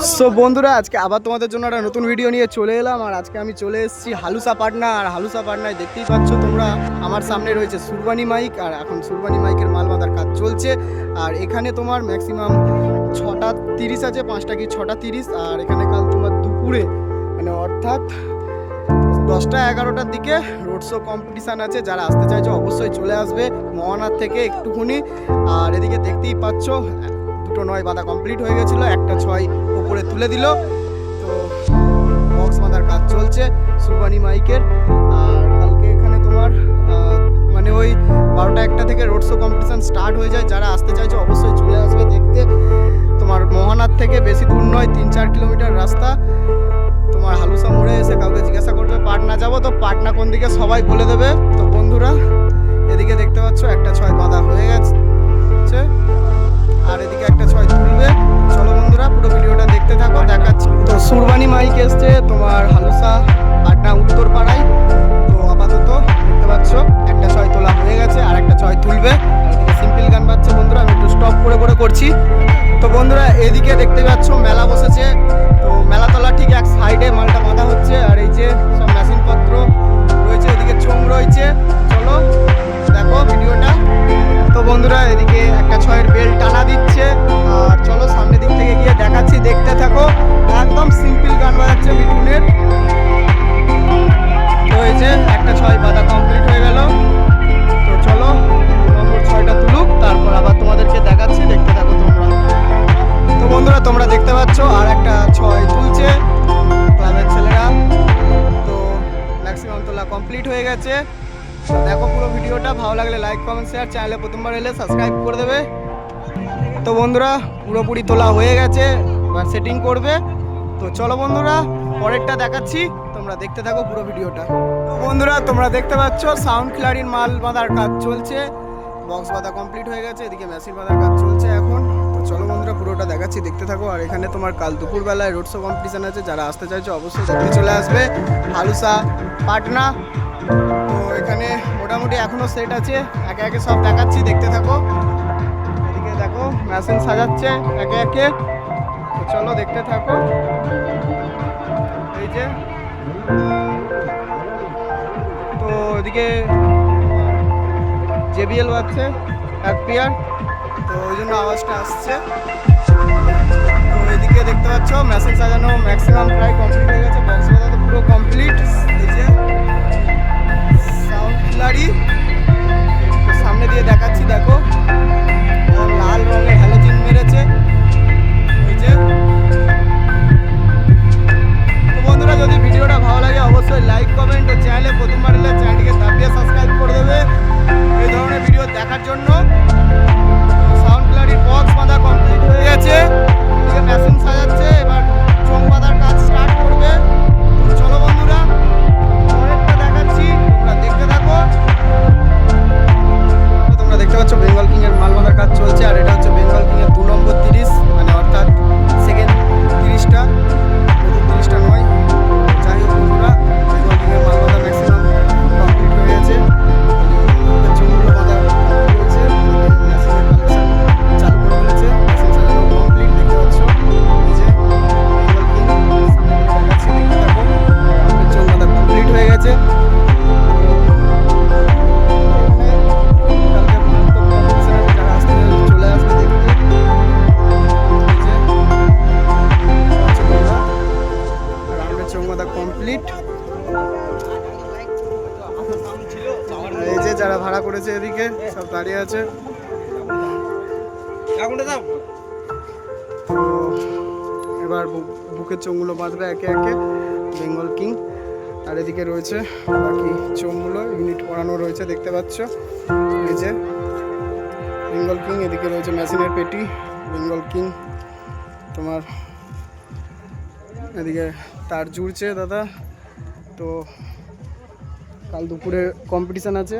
So বন্ধুরা, আজকে আবার তোমাদের জন্য একটা নতুন ভিডিও নিয়ে চলে এলাম, আর আজকে আমি চলে এসেছি হালুসা পাটনা, আর হালুসা পাটনায় দেখতেই পাচ্ছ তোমরা, আমার সামনে রয়েছে সুরবানি মাইক, আর এখন সুরবানি মাইকের মাল বাঁধার কাজ চলছে, আর এখানে তোমার ম্যাক্সিমাম ছটা তিরিশ আছে, পাঁচটা কি ছটা তিরিশ, আর এখানে কাল তোমার দুপুরে মানে অর্থাৎ দশটা এগারোটার দিকে রোড শো কম্পিটিশান আছে, যারা আসতে চাইছো অবশ্যই চলে আসবে মহানার থেকে একটুখানি, আর এদিকে দেখতেই পাচ্ছ, দুটো নয় বাঁধা কমপ্লিট হয়ে গেছিল, একটা ছয় উপরে তুলে দিল। তো বক্স বাঁধার কাজ চলছে সুরবানি মাইকের। আর কালকে এখানে তোমার মানে ওই বারোটা একটা থেকে রোড শো কম্পিটিশান স্টার্ট হয়ে যায়। যারা আসতে চাইছে অবশ্যই চলে আসবে দেখতে। তোমার মহানার থেকে বেশি দূর নয় তিন চার কিলোমিটার রাস্তা। তোমার হালুসা মোড়ে এসে কাউকে জিজ্ঞাসা করবে, পাটনা যাব? তো পাটনা কোন দিকে সবাই বলে দেবে। তো বন্ধুরা, এদিকে দেখতে পাচ্ছ একটা ছয় বাঁধা হয়ে গেছে। আর এদিকে একটা ছয় তুলবে। বন্ধুরা, পুরো ভিডিওটা দেখতে থাকো, দেখাচ্ছি। তো সুরবানি মাইক এসছে তোমার হালুসা আড্ডা উত্তর পাড়ায়। তো আপাতত দেখতে পাচ্ছ, একটা ছয় তোলা হয়ে গেছে, আর একটা ছয় তুলবে। সিম্পল গান বাজছে বন্ধুরা, আমি একটু স্টপ করে করে করছি। তো বন্ধুরা, এদিকে দেখতে পাচ্ছ, মেলা বসেছে। তো গেছে। দেখো পুরো ভিডিওটা, ভালো লাগলে লাইক কমেন্ট শেয়ার চ্যানেলে প্রথমবার এলে সাবস্ক্রাইব করে দেবে। তো বন্ধুরা, পুরোপুরি তোলা হয়ে গেছে, এবার সেটিং করবে। তো চলো বন্ধুরা, পরেরটা দেখাচ্ছি, তোমরা দেখতে থাকো পুরো ভিডিওটা। তো বন্ধুরা, তোমরা দেখতে পাচ্ছ সাউন্ড ক্লারিন মাল বাঁধার কাজ চলছে। বক্স বাঁধা কমপ্লিট হয়ে গেছে, এদিকে মেশিন বাঁধার কাজ চলছে এখন। বন্ধুরা পুরোটা দেখাচ্ছি, দেখতে থাকো। আর এখানে তোমার কাল দুপুরবেলায় রোড শো কম্পিটিশন আছে, যারা আসতে চাইছো অবশ্যই দেখতে চলে আসবে। হালুসা, পাটনা। তো এখানে মোটামুটি এখনও সেট আছে। একে একে সব দেখাচ্ছি, দেখতে থাকো। এদিকে দেখো মেশিন সাজাচ্ছে একে একে। তো চলো দেখতে থাকো। এই যে। তো এদিকে জেবিএল বাজছে, এক পেয়ার তো ওই জন্য আওয়াজটা আসছে। তো এদিকে দেখতে পাচ্ছ মেশিন সাজানো ম্যাক্সিমাম প্রায় কমপ্লিট হয়ে গেছে বক্স যারা ভাড়া করেছে এদিকে সব দাঁড়িয়ে আছে। তো এবার বুকের চোঙগুলো বাঁধবে একে একে বেঙ্গল কিং। আর এদিকে রয়েছে বাকি চোঙগুলো ইউনিট করানো রয়েছে দেখতে পাচ্ছ। এই যে বেঙ্গল কিং এদিকে রয়েছে মেশিনের পেটি বেঙ্গল কিং। তোমার এদিকে তার জুড়ছে দাদা। তো কাল দুপুরে কম্পিটিশান আছে।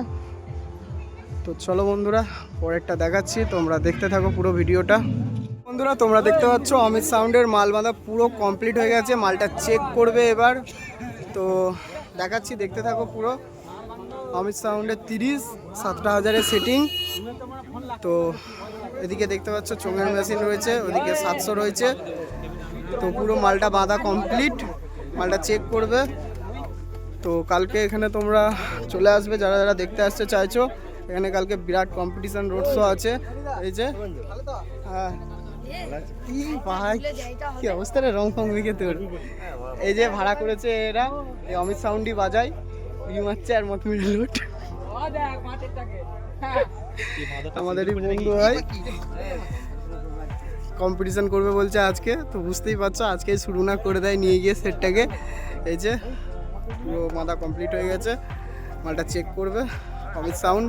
তো চলো বন্ধুরা, পরেরটা দেখাচ্ছি, তোমরা দেখতে থাকো পুরো ভিডিওটা। বন্ধুরা, তোমরা দেখতে পাচ্ছ, অমিত সাউন্ডের মাল বাঁধা পুরো কমপ্লিট হয়ে গেছে, মালটা চেক করবে এবার। তো দেখাচ্ছি, দেখতে থাকো পুরো। অমিত সাউন্ডের তিরিশ, সাতটা হাজারের সেটিং তো এদিকে দেখতে পাচ্ছ, চোঙের মেশিন রয়েছে, ওদিকে সাতশো রয়েছে। তো পুরো মালটা বাঁধা কমপ্লিট মালটা চেক করবে। তো কালকে এখানে তোমরা চলে আসবে, যারা যারা দেখতে আসতে চাইছো, এখানে কালকে বিরাট কম্পিটিশন রোড শো আছে। এই যে হ্যাঁ। ভাই, কি অবস্থা রে রং ফং মেখে তোর। এই যে ভাড়া করেছে এরা, এই অমিত সাউন্ডি বাজায়। ই মারছে আর মত মিলে লুট। আমাদেরই বন্ধু হয় কম্পিটিশন করবে বলছে আজকে, তো বুঝতেই পারছ, আজকেই শুরু না করে দেয়, নিয়ে গিয়ে সেটটাকে এই যে পুরো মাথা কমপ্লিট হয়ে গেছে। মালটা চেক করবে। অমিত সাউন্ড,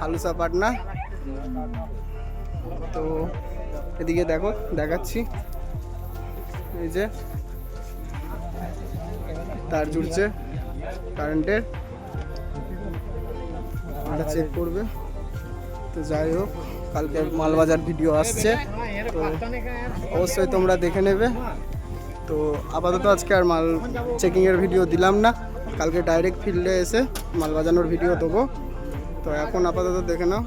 হালুসা পাটনা। তো এদিকে দেখো, দেখাচ্ছি। এই যে, তার জুড়ছে কারেন্টের মালটা চেক করবে। তো যাই হোক, কালকে মালবাজার ভিডিও আসছে। তো অবশ্যই তোমরা দেখে নেবে। তো আপাতত আজকে আর মাল চেকিংয়ের ভিডিও দিলাম না। কালকে ডাইরেক্ট ফিল্ডে এসে মাল বাজানোর ভিডিও দেবো। তো এখন আপাতত দেখে নাও।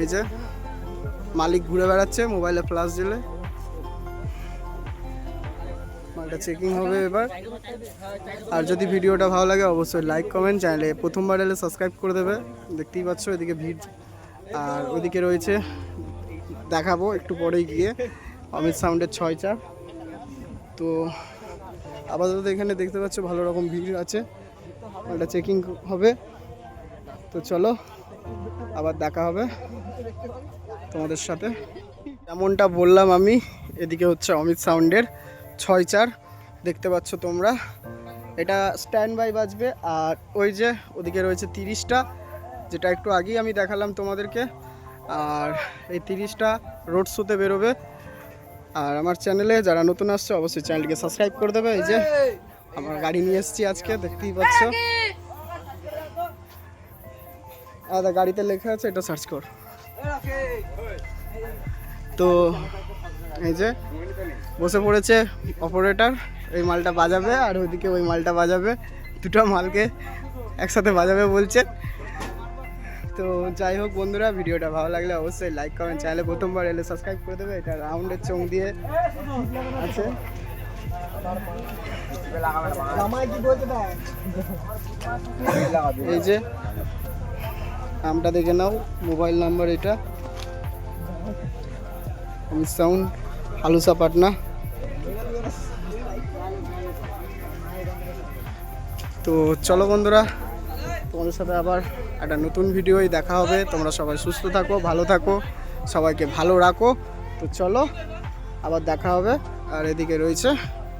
এই যে মালিক ঘুরে বেড়াচ্ছে মোবাইলে ফ্লাশ দিলে। মালটা চেকিং হবে এবার। আর যদি ভিডিওটা ভালো লাগে, অবশ্যই লাইক কমেন্ট চ্যানেলে প্রথমবার এলে সাবস্ক্রাইব করে দেবে। দেখতেই পাচ্ছ এদিকে ভিড়। আর ওদিকে রয়েছে, দেখাবো একটু পরেই গিয়ে। অমিত সাউন্ডের ছয় চার তো আপাতত এখানে দেখতে পাচ্ছ ভালো রকম ভিড় আছে। ওটা চেকিং হবে। তো চলো, আবার দেখা হবে তোমাদের সাথে। যেমনটা বললাম আমি, এদিকে হচ্ছে অমিত সাউন্ডের ছয় চার। দেখতে পাচ্ছ তোমরা, এটা স্ট্যান্ড বাই বাজবে আর ওই যে ওদিকে রয়েছে তিরিশটা, যেটা একটু আগেই আমি দেখালাম তোমাদেরকে। আর এই তিরিশটা রোড শোতে বেরোবে। আর আমার চ্যানেলে যারা নতুন আসছে, অবশ্যই চ্যানেলটিকে সাবস্ক্রাইব করে দেবে। এই যে, আমার গাড়ি নিয়ে এসেছি আজকে, দেখতেই পাচ্ছ। আদা গাড়িতে লেখা আছে, এটা সার্চ কর। তো, এই যে, বসে পড়েছে অপারেটর এই মালটা বাজাবে, আর ওইদিকে ওই মালটা বাজাবে। দুটো মালকে একসাথে বাজাবে বলছে। তো যাই হোক বন্ধুরা ভিডিওটা ভালো লাগলে অবশ্যই লাইক কমেন্ট চ্যানেলে প্রথমবার এলে সাবস্ক্রাইব করে দেবে। এটা রাউন্ডের চোখ দিয়ে আছে। এই যে নামটা দেখে নাও মোবাইল নাম্বার এটা। অমিত সাউন্ড হালুসা পাটনা। তো চলো বন্ধুরা তোমাদের সাথে আবার একটা নতুন ভিডিওই দেখা হবে। তোমরা সবাই সুস্থ থাকো, ভালো থাকো, সবাইকে ভালো রাখো। তো চলো, আবার দেখা হবে। আর এদিকে রয়েছে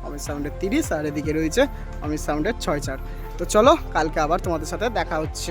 অমিত সাউন্ডের তিরিশ, আর এদিকে রয়েছে অমিত সাউন্ডের ছয় চার। তো চলো, কালকে আবার তোমাদের সাথে দেখা হচ্ছে।